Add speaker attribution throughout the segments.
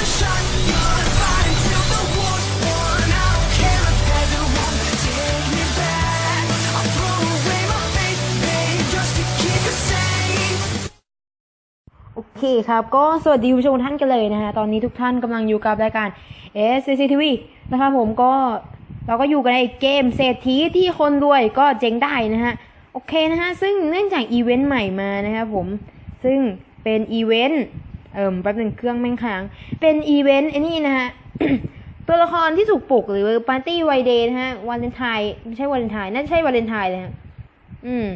Speaker 1: โอเคครับ ก็สวัสดีผู้ชมท่านกันเลยนะฮะ ตอนนี้ทุกท่านกำลังอยู่กับรายการ SCTV นะครับผมก็เราก็อยู่กันในเกมเศรษฐีที่คนรวยก็เจ๊งได้นะฮะ โอเคนะฮะ ซึ่งเนื่องจากอีเวนต์ใหม่มานะครับผม ซึ่งเป็นอีเวนต์ เอิมแป๊บหนึ่งเครื่องแม่งค้าง เป็นอีเวนต์ไอ้นี่นะฮะ ตัวละครที่ถูกปลุกหรือปาร์ตี้ไวเดย์นะฮะวาเลนไทน์ไม่ใช่วาเลนไทน์น่าจะใช่วาเลนไทน์เลยฮะ อืม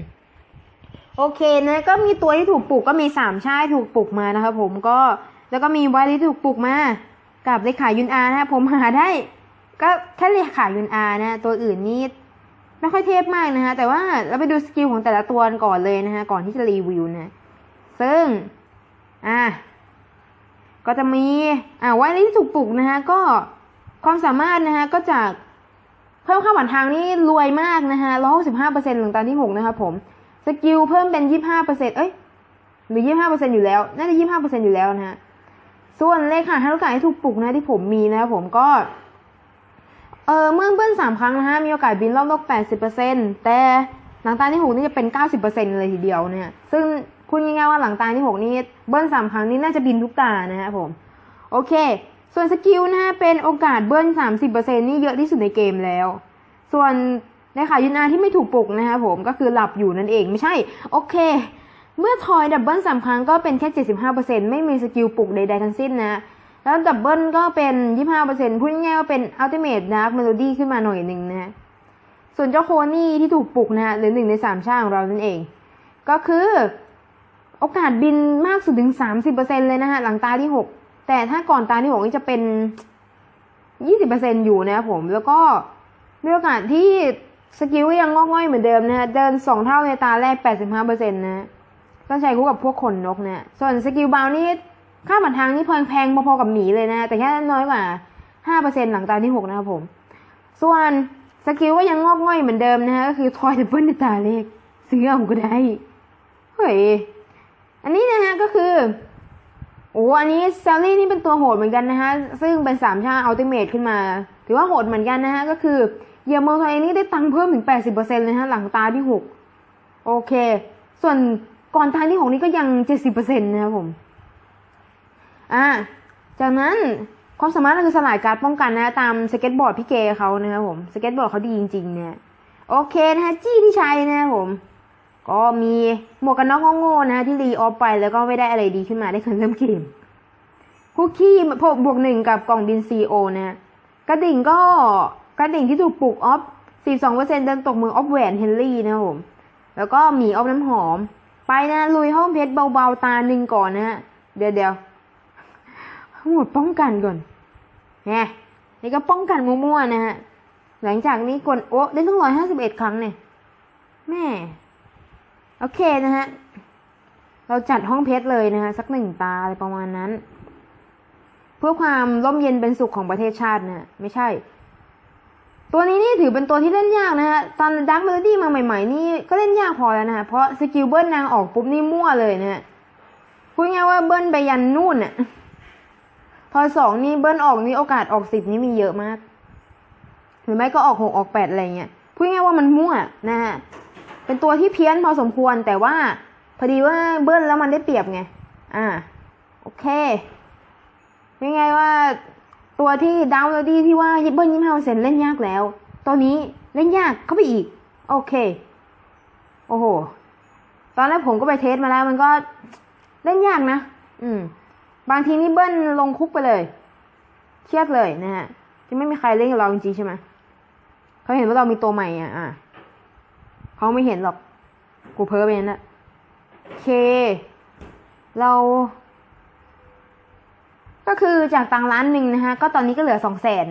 Speaker 1: โอเคนะ ก็มีตัวที่ถูกปลุกก็มีสามชาติถูกปลุกมานะครับผมก็แล้วก็มีวาลีถูกปลุกมา กับเลขายุนอานะฮะผมหาได้ ก็แค่เลขายุนอานะฮะตัวอื่นนี่ไม่ค่อยเทพมากนะฮะ แต่ว่าเราไปดูสกิลของแต่ละตัวก่อนเลยนะฮะ ก่อนที่จะรีวิวนะ ซึ่ง อะ ก็จะมีอ่าวลีที่ถูกปลุกนะฮะก็ความสามารถนะฮะก็จากเพิ่มค่าผ่านทางนี่รวยมากนะฮะร้อยหกสิบห้าเปอร์เซ็นต์หลังตาที่หกนะครับผมสกิลเพิ่มเป็นยี่ห้าเปอร์เซ็นต์เอ้ยหรือยี่ห้าเปอร์เซ็นต์อยู่แล้ว น่าจะยี่ห้าเปอร์เซ็นต์อยู่แล้วนะฮะส่วนเลขาฮารุกะที่ถูกปลุกนะที่ผมมีนะครับผมก็ เออเมื่อเบิ้ลสามครั้งนะฮะมีโอกาสบินรอบโลกแปดสิบเปอร์เซ็นต์แต่หลังตาที่หกนี่จะเป็นเก้าสิบเปอร์เซ็นต์เลยทีเดียวเนี่ยซึ่ง คุณง่ายๆว่าหลังตาที่หกนี่เบิ้ลสามครั้งนี่น่าจะบินทุกตานะฮะผม โอเค ส่วนสกิลนะฮะเป็นโอกาสเบิ้ลสามสิบเปอร์เซ็นนี่เยอะที่สุดในเกมแล้ว ส่วนในขายุนาที่ไม่ถูกปลุกนะครับผมก็คือหลับอยู่นั่นเองไม่ใช่ โอเค เมื่อทอยดับเบิลสามครั้งก็เป็นแค่เจ็ดสิบห้าเปอร์เซ็นไม่มีสกิลปลุกใดๆทั้งสิ้นนะ แล้วดับเบิลก็เป็นยี่ห้าเปอร์เซ็นพูดง่ายๆว่าเป็นอัลติเมทดาร์กเมโลดี้ขึ้นมาหน่อยหนึ่งนะส่วนเจ้าโคนี่ที่ถูกปลุกนะหรือหนึ่งในสามชาติของเรานั่นเอง ก็คือ โอกาสบินมากสุดถึงสามสิบเปอร์เซ็นเลยนะฮะหลังตาที่หกแต่ถ้าก่อนตาที่หกนี่จะเป็นยี่สิบเปอร์เซ็นอยู่นะครับผมแล้วก็มีโอกาสที่สกิลก็ยังงอกง่อยเหมือนเดิมนะฮะเดินสองเท่าในตาแรก 85%นะฮะต้องใช้คู่กับพวกขนนกนะส่วนสกิลบาวนี่ค่าบัตรทางนี่แพงๆพอๆกับหมีเลยนะ แต่แค่น้อยกว่า 5%หลังตาที่ 6 นะครับผม ส่วนสกิลก็ยังงอกง่อยเหมือนเดิมนะฮะก็คือทอยดับเบิลในตาเลขซื้อเอาก็ได้ เฮ้ย อันนี้นะฮะก็คือโอ้อันนี้แซลลี่นี่เป็นตัวโหดเหมือนกันนะฮะ ซึ่งเป็นสามชาอัลติเมทขึ้นมา ถือว่าโหดเหมือนกันนะฮะ ก็คือเยียบเมืองตัวเองนี่ได้ตังค์เพิ่มถึง 80%เลยฮะ หลังตาที่ 6 โอเค ส่วนก่อนตาที่ 6 นี่ก็ยัง 70%นะครับผม อ่า จากนั้นความสามารถก็คือสลายการป้องกันนะ ตามสเก็ตบอร์ดพี่เกเขานะครับผม สเก็ตบอร์ดเขาดีจริง ๆ เนี่ย โอเคนะฮะ จี้ที่ใช้นะครับผม ก็มีหมวกกันน็อกโง่ๆนะที่รีออฟไปแล้วก็ไม่ได้อะไรดีขึ้นมาได้คนเริ่มเกมคุกกี้บวกหนึ่งกับกล่องบินซีโอนะกระดิ่งก็กระดิ่งที่ถูกปลุกออฟ 42%เดินตกมือออฟแหวนเฮนรี่นะผม แล้วก็หมีออฟน้ำหอม ไปนะลุยห้องเพชรเบาๆตาหนึ่งก่อนนะฮะ เดี๋ยวเดี๋ยวหมดป้องกันก่อนแหมนี่ก็ป้องกันมั่วๆนะฮะ หลังจากนี้กดโอ้ได้ตั้งร้อยห้าสิบเอ็ดครั้งเนี่ย แม่ โอเคนะฮะ เราจัดห้องเพชรเลยนะฮะสักหนึ่งตาอะไรประมาณนั้น เพื่อความร่มเย็นเป็นสุขของประเทศชาตินะไม่ใช่ ตัวนี้นี่ถือเป็นตัวที่เล่นยากนะฮะ ตอนดักเมโลดี้มาใหม่ ๆ นี่ก็เล่นยากพอแล้วนะฮะเพราะสกิลเบิ้ลนางออกปุ๊บนี่มั่วเลยนะฮะพูดง่ายว่าเบิ้ลไปยันนู่นน่ะพอสองนี่เบิ้ลออกนี่โอกาสออกสิบนี่มีเยอะมาก หรือไม่ก็ออกหกออกแปดอะไรเงี้ยพูดง่ายว่ามันมั่วนะฮะ เป็นตัวที่เพี้ยนพอสมควรแต่ว่าพอดีว่าเบิ้ลแล้วมันได้เปรียบไง อ่า โอเคง่ายๆว่าตัวที่ดาวดี้ที่ว่าเบิ้ลยี่ห้าเซนเล่นยากแล้ว ตัวนี้เล่นยากเข้าไปอีก โอเค โอ้โห ตอนแรกผมก็ไปเทสมาแล้วมันก็เล่นยากนะ อืม บางทีนี่เบิ้ลลงคุกไปเลย เครียดเลยนะฮะ จะไม่มีใครเล่นกับเราจริงๆใช่ไหม เขาเห็นว่าเรามีตัวใหม่อะอะ เขาไม่เห็นหรอก กูเพ้อไปนั่นแหละเค เรา ก็คือจากตังล้านหนึ่งนะฮะ ก็ตอนนี้ก็เหลือสองแสน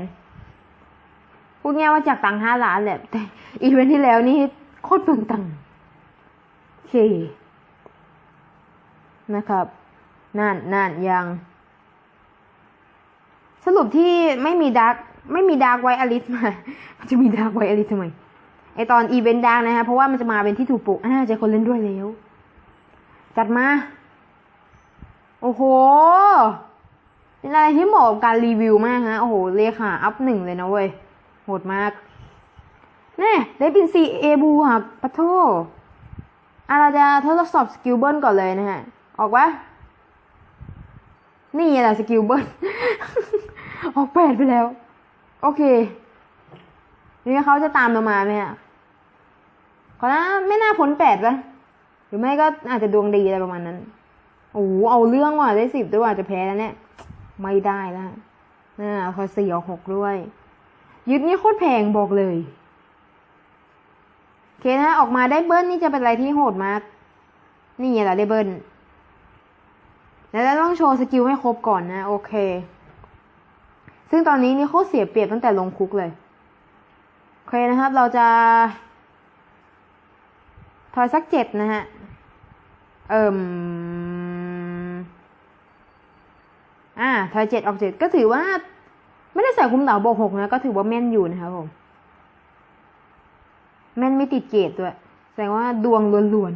Speaker 1: พูดง่ายว่าจากตังห้าล้านแหละแต่อีเวนท์ที่แล้วนี่โคตรเปลืองตังเคนะครับนั่นนั่นยัง สรุปที่ไม่มีดาร์กไม่มีดาร์กไวอลิสมา มันจะมีดาร์กไวอลิสทำไม ไอตอนอีเวนต์ดาร์กนะฮะเพราะว่ามันจะมาเป็นที่ถูกปลุกอ่าเจอคนเล่นด้วยแล้ว จัดมา โอ้โหเป็นอะไรที่เหมาะกับการรีวิวมากฮะโอ้โหเลขาอัพหนึ่งเลยนะเว้ยโหดมากแน่ได้เป็นซีเอบูค่ะปะโทอาเราจะทดสอบสกิลเบิลก่อนเลยนะฮะ ออกวะนี่แหละสกิลเบิลออกแปดไปแล้ว โอเค นี่เขาจะตามเรามาไหมฮะ เขาน่าไม่น่าพ้นแปดปะหรือไม่ก็อาจจะดวงดีอะไรประมาณนั้น โอ้โหเอาเรื่องว่ะได้สิบด้วยว่ะจะแพ้แล้วเนี่ย ไม่ได้แล้วน่าพอสี่เอาหกด้วย ยึดนี่โคตรแพงบอกเลยโอเคนะออกมาได้เบิ้ลนี่จะเป็นอะไรที่โหดมาก นี่ไงล่ะได้เบิ้ลแล้วต้องโชว์สกิลให้ครบก่อนนะ โอเค ซึ่งตอนนี้นี่โคตรเสียเปรียบตั้งแต่ลงคุกเลย โอเคนะครับ เราจะ ทอยสักเจ็ดนะฮะ เอิ่มอ่าทอยเจ็ดออกเจ็ดก็ถือว่า ไม่ได้ใส่คุมเต๋าโบกหกนะ ก็ถือว่าแม่นอยู่นะครับผม แม่นไม่ติดเกตด้วย แสดงว่าดวงล้วน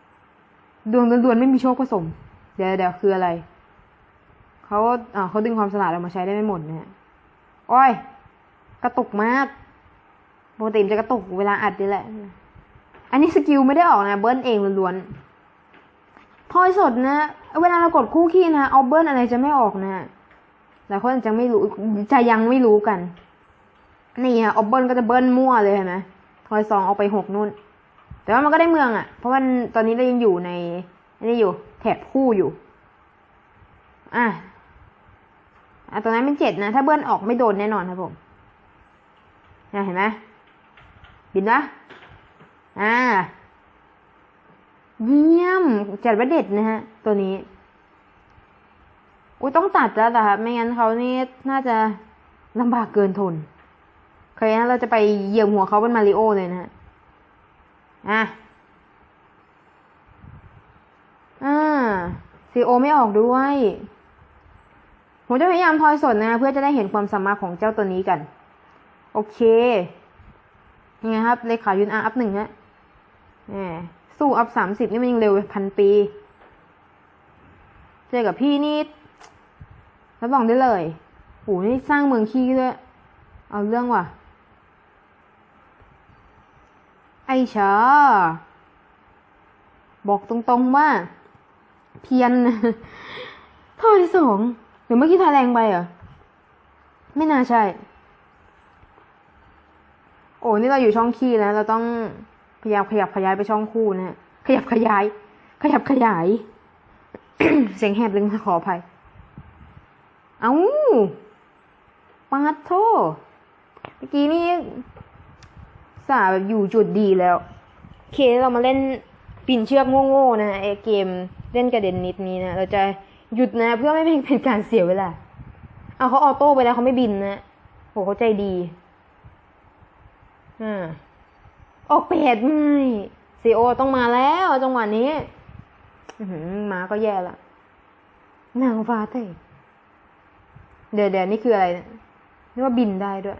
Speaker 1: ๆ ดวงล้วนๆ ไม่มีโชคผสม เดี๋ยวเดี๋ยวคืออะไรเขาอ่าเขาดึงความสลาดออกมาใช้ได้ไม่หมดนะฮะ โอ้ย กระตุกมาก ปกติมจะกระตุกเวลาอัดนี่แหละ อันนี้สกิลไม่ได้ออกนะ เบิ้ลเองล้วนๆทอยสดนะ เวลาเรากดคู่ขี้นะเอาเบิ้ลอะไรจะไม่ออกนะหลายคนจะไม่รู้จะยังไม่รู้กัน นี่ค่ะเอาเบิ้ลก็จะเบิ้ลมั่วเลยเห็นไหมทอยสองเอาไปหกนู่น แต่ว่ามันก็ได้เมืองอะ่ะ เพราะว่าตอนนี้เรายังอยู่ในนี่อยู่ แถบคู่อยู่อะอะตรงนั้นเป็นเจ็ดนะ ถ้าเบิ้ลออกไม่โดนแน่นอนครับผมเนี่เห็นไหมบินวะ อ่า เยี่ยม จัดว่าเด็ดนะฮะ ตัวนี้ อุ้ยต้องตัดแล้วแต่ครับไม่งั้นเขานี่น่าจะลำบากเกินทนเคนะเราจะไปเหยียบหัวเขาเป็นมาริโอเลยนะฮะ อะ อ่าซีโอไม่ออกด้วย ผมจะพยายามทอยสดนะเพื่อจะได้เห็นความสามารถของเจ้าตัวนี้กัน โอเคยังไงครับ เลขายุนอาอัพหนึ่งฮะ แหมสู้อัพสามสิบนี่มันยังเร็วพันปี เจอกับพี่นี่รับรองได้เลยโหนี่สร้างเมืองขี้ด้วย เอาเรื่องว่ะ ไอ้ชาบอกตรงๆว่า เพียนทอยสองหรือเมื่อกี้ทายแรงไปเหรอ ไม่น่าใช่ โอ้นี่เราอยู่ช่องขี้แล้ว เราต้อง ยายามขยับขยายไปช่องคู่นะฮะขยับขยาย ขยับขยาย เสียงแหบลึงขออภัย เอ้าปาดโทเมื่อกี้นี่สาแบบอยู่จุดดีแล้วเคเรามาเล่นปีนเชือกโง่ๆนะไอเกมเล่นกระเด็นนิดนี้นะเราจะหยุดนะเพื่อไม่ให้เป็นการเสียเวลาเอาเขาออโต้ไปแล้วเขาไม่บินนะโหเขาใจดีอ่า ออกเป็ดไม่ซีโอต้องมาแล้วจังหวะนี้หมาก็แย่ละนางฟ้าเต้เดี๋ยวเดี๋ยวนี่คืออะไรเนี่ยนี่ว่าบินได้ด้วย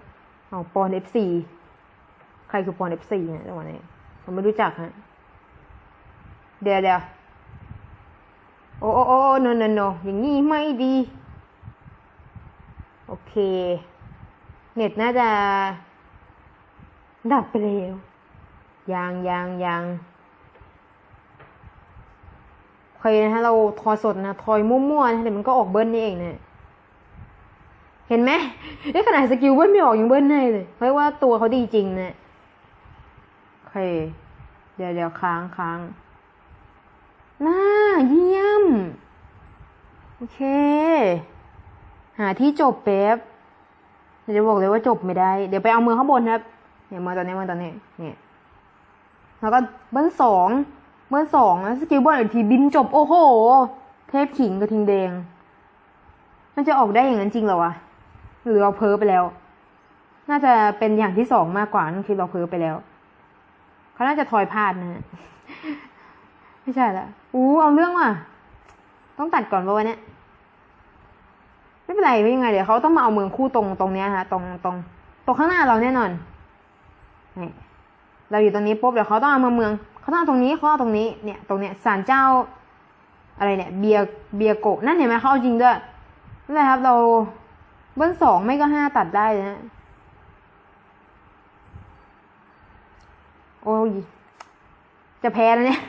Speaker 1: เอาปอนเอฟซีใครคือปอนเอฟซีเนี่ยจังหวะนี้ผมไม่รู้จักฮะเดี๋ยวเดี๋ยวโอ้โอ้โอ้โนโนโนอย่างนี้ไม่ดี โอเค เน็ตน่าจะ ดับไปแล้ว ยังยังยังโอเคนะฮะเราทอยสดนะทอยมั่วๆนะเดี๋ยวมันก็ออกเบิ้ลนี่เองนะเห็นไหมนี่ขนาดสกิลเบิ้ลไม่ออกยังเบิ้ลให้เลยเพราะว่าตัวเขาดีจริงนะโอเค เดี๋ยวเดี๋ยวค้างค้างน่าเยี่ยม โอเค หาที่จบแป๊บเดี๋ยวจะบอกเลยว่าจบไม่ได้ เดี๋ยวไปเอามือข้างบนครับเนี่ยมือตอนนี้มือตอนนี้เนี่ย แล้วก็เบิ้ลสองเบิ้ลสองแล้วสกิลเบิ้ลอีกทีบินจบ โอ้โห เทพขิงกระทิงแดง มันจะออกได้อย่างนั้นจริงเหรอวะหรือเราเพ้อไปแล้ว น่าจะเป็นอย่างที่สองมากกว่านั่นคือเราเพ้อไปแล้วเขาน่าจะทอยพลาดนะไม่ใช่ละอู้เอาเรื่องว่ะ ต้องตัดก่อนว่าวันเนี้ยไม่เป็นไรไม่ยังไงเดี๋ยวเขาต้องมาเอาเมืองคู่ตรงตรงเนี้ยฮะ ตรงตรงตรงข้างหน้าเราแน่นอนนี่ เราอยู่ตรงนี้ปุ๊บเดี๋ยวเขาต้องเอามาเมืองเขาต้องตรงนี้เขาเอาตรงนี้เนี่ยตรงเนี้ยศาลเจ้า อะไรเนี่ย เบียร์เบียร์โกะนั่นเห็นไหมเขาเอาจริงด้วยนั่นแหละครับ เราเบิ้ลสองไม่ก็ห้าตัดได้เลยนะโอ้ยจะแพ้แล้วเนี่ย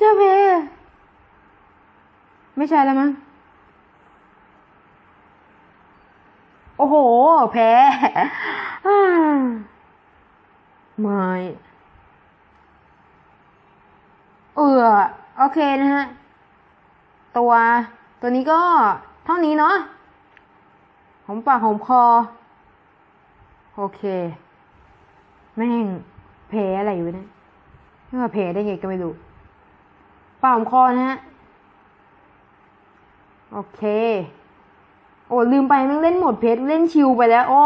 Speaker 1: จะแพ้ ไม่ใช่แล้วมั้ง โอ้โห แพ้ ไม่เออโอเคนะฮะ ตัว ตัวนี้ก็เท่านี้เนาะหอมปากหอมคอ โอเค แม่งแพ้อะไรอยู่เนี่ยไม่ว่าแพ้ได้ไงก็ไม่รู้ปากหอมคอนะฮะ โอเค โอ้ลืมไปแม่งเล่นโหมดเพชรเล่นชิวไปแล้วอ๋อ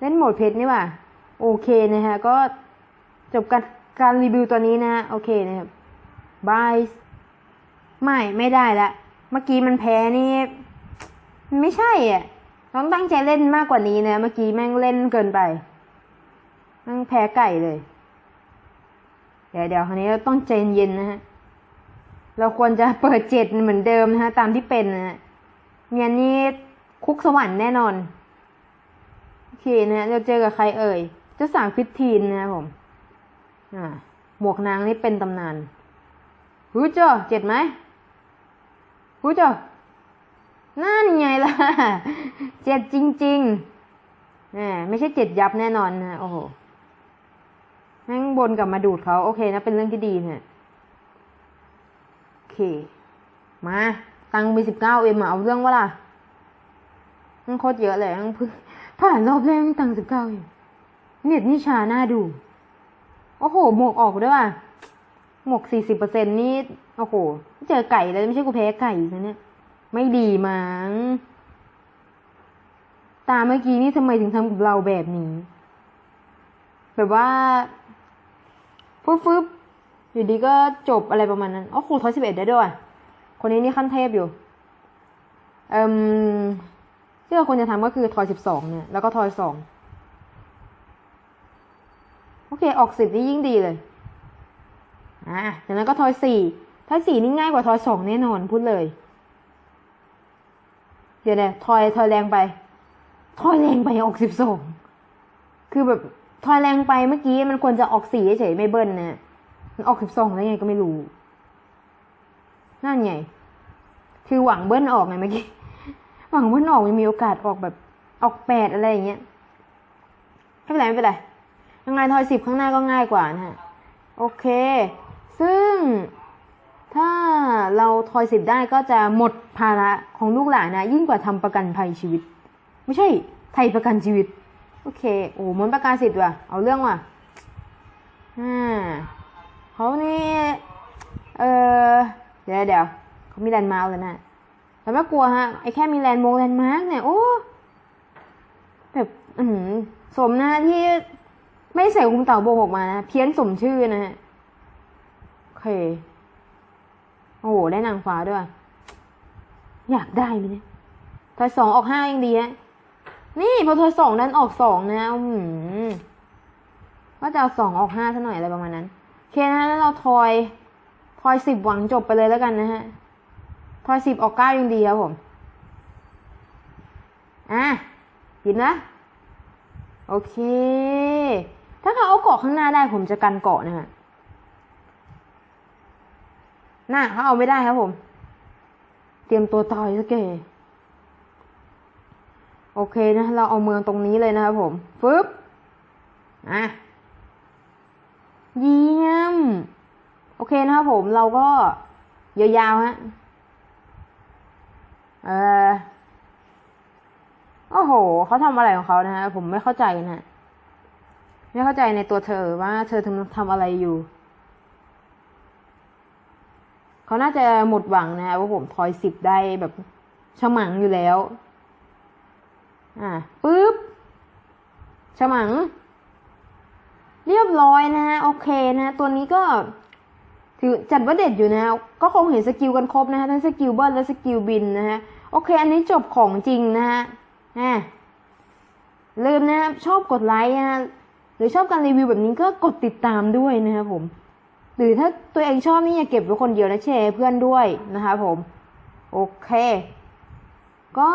Speaker 1: เล่นโหมดเพชรนี่ว่ะ โอเคนะฮะ ก็จบการการรีวิวตัวนี้นะฮะ โอเคนะครับบายไม่ไม่ได้ละ เมื่อกี้มันแพ้นี่มันไม่ใช่อะต้องตั้งใจเล่นมากกว่านี้นะ เมื่อกี้แม่งเล่นเกินไปแม่งแพ้ไก่เลย เดี๋ยวเดี๋ยวคราวนี้เราต้องใจเย็นนะฮะ เราควรจะเปิดเจ็ดเหมือนเดิมนะฮะ ตามที่เป็นนะฮะเมียนี่คุกสวรรค์แน่นอน โอเคนะฮะเราเจอกับใครเอ่ย จ้าสาวฟิตทีนนะครับผมอ่าหมวกนางนี่เป็นตำนานหูเจ้าเจ็ดไหมหูเจ้านั่นไงล่ะ เจ็ดจริงๆแหมไม่ใช่เจ็ดยับแน่นอนนะโอ้โหแม่งบนกลับมาดูดเขาโอเคนะ เป็นเรื่องที่ดีนะโอเค มา ตังมีสิบเก้าเอ็มเอาเรื่องว่าล่ะมันโคตรเยอะเลยมันเพิ่งผ่านรอบแรกตังสิบเก้าอยู่ เน็ตนี่ชาหน้าดู โอ้โห หมวกออกด้วยว่ะ หมวกสี่สิบเปอร์เซ็นนี่ โอ้โห เจอไก่แล้วไม่ใช่กูแพ้ไก่อีกนะเนี่ย ไม่ดีมั้ง ตาเมื่อกี้นี่ทำไมถึงทำกับเราแบบนี้ แบบว่าฟึบฟึบอยู่ดีก็จบอะไรประมาณนั้น อ๋อครูทอยสิบเอ็ดได้ด้วย คนนี้นี่ขั้นเทพอยู่ เอ่มที่เราควรจะทำก็คือทอยสิบสองเนี่ย แล้วก็ทอยสอง โอเคออกสิบนี่ยิ่งดีเลย อะจากนั้นก็ทอยสี่ทอยสี่นี่ง่ายกว่าทอยสองแน่นอนพูดเลย เดี๋ยวเนี่ยทอยทอยแรงไป ทอยแรงไปออกสิบสอง คือแบบทอยแรงไปเมื่อกี้มันควรจะออกสี่เฉยๆไม่เบิ้ลนะมันออกสิบสองได้ไงก็ไม่รู้ นั่นไง คือหวังเบิ้ลออกไงเมื่อกี้ หวังเบิ้ลออกยังมีโอกาสออกแบบออกแปดอะไรอย่างเงี้ยไม่เป็นไรไม่เป็นไร ยังไงทอยสิบข้างหน้าก็ง่ายกว่านะฮะ โอเค ซึ่งถ้าเราทอยสิบได้ก็จะหมดภาระของลูกหลานนะ ยิ่งกว่าทำประกันภัยชีวิต ไม่ใช่ ไทยประกันชีวิต โอเค โอ้หมนประกาศสิทธิ์ว่ะ เอาเรื่องว่ะอ่าเขานี่เออเดี๋ยวเดี๋ยวเขามีแลนด์มาร์กเลยนะแต่ไม่กลัวฮะ ไอแค่มีแลนด์มงแลนด์มาร์กเนี่ย โอ้ แบบ อือหือสมน้าที่ ไม่ใส่คุมเต่าโบกออกมานะเพี้ยนสมชื่อนะฮะโอเค โอ้โห ได้นางฟ้าด้วย อยากได้ไหมเนี่ยทอยสองออกห้ายังดีฮะนี่พอทอยสองนั้นออกสองนะอืมว่าจะเอาสองออกห้าซะหน่อยอะไรประมาณนั้นโอเคนะแล้วเราทอยทอยสิบหวังจบไปเลยแล้วกันนะฮะทอยสิบออกเก้ายังดีครับผมอะยินนะ โอเค ถ้าเขาเอาเกาะข้างหน้าได้ผมจะกันเกาะนะฮะน่าเขาเอาไม่ได้ครับผม เตรียมตัวต่อยสเกโอเคนะ เราเอาเมืองตรงนี้เลยนะครับผมฟึบอะเยี่ยม โอเคนะครับผมเราก็ยาวๆฮะเออโอ้โหเขาทำอะไรของเขานะฮะผมไม่เข้าใจนะฮะ ไม่เข้าใจในตัวเธอว่าเธอทำทำอะไรอยู่ เขาน่าจะหมดหวังนะว่าผมทอยสิบได้แบบฉมังอยู่แล้ว อ่าปึ๊บฉมัง เรียบร้อยนะฮะโอเคนะ ตัวนี้ก็ถือจัดว่าเด็ดอยู่นะ ก็คงเห็นสกิลกันครบนะฮะทั้งสกิลเบิร์และสกิลบินนะฮะโอเค อันนี้จบของจริงนะฮะอ่าลืมนะชอบกดไลค์นะฮะ หรือชอบการรีวิวแบบนี้ก็กดติดตามด้วยนะครับผม หรือถ้าตัวเองชอบนี่อย่าเก็บไว้คนเดียวนะแชร์เพื่อนด้วยนะคะผม โอเค ก็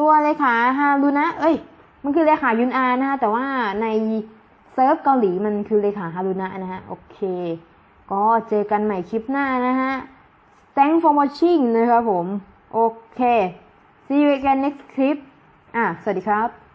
Speaker 1: ตัวเลขาฮารุนะ เอ้ย มันคือเลขายุนอานะคะแต่ว่าในเซิร์ฟเกาหลีมันคือเลขาฮารุนะนะฮะ โอเค ก็เจอกันใหม่คลิปหน้านะฮะ thanks for watching นะครับผม โอเค see you again next clip อะ สวัสดีครับ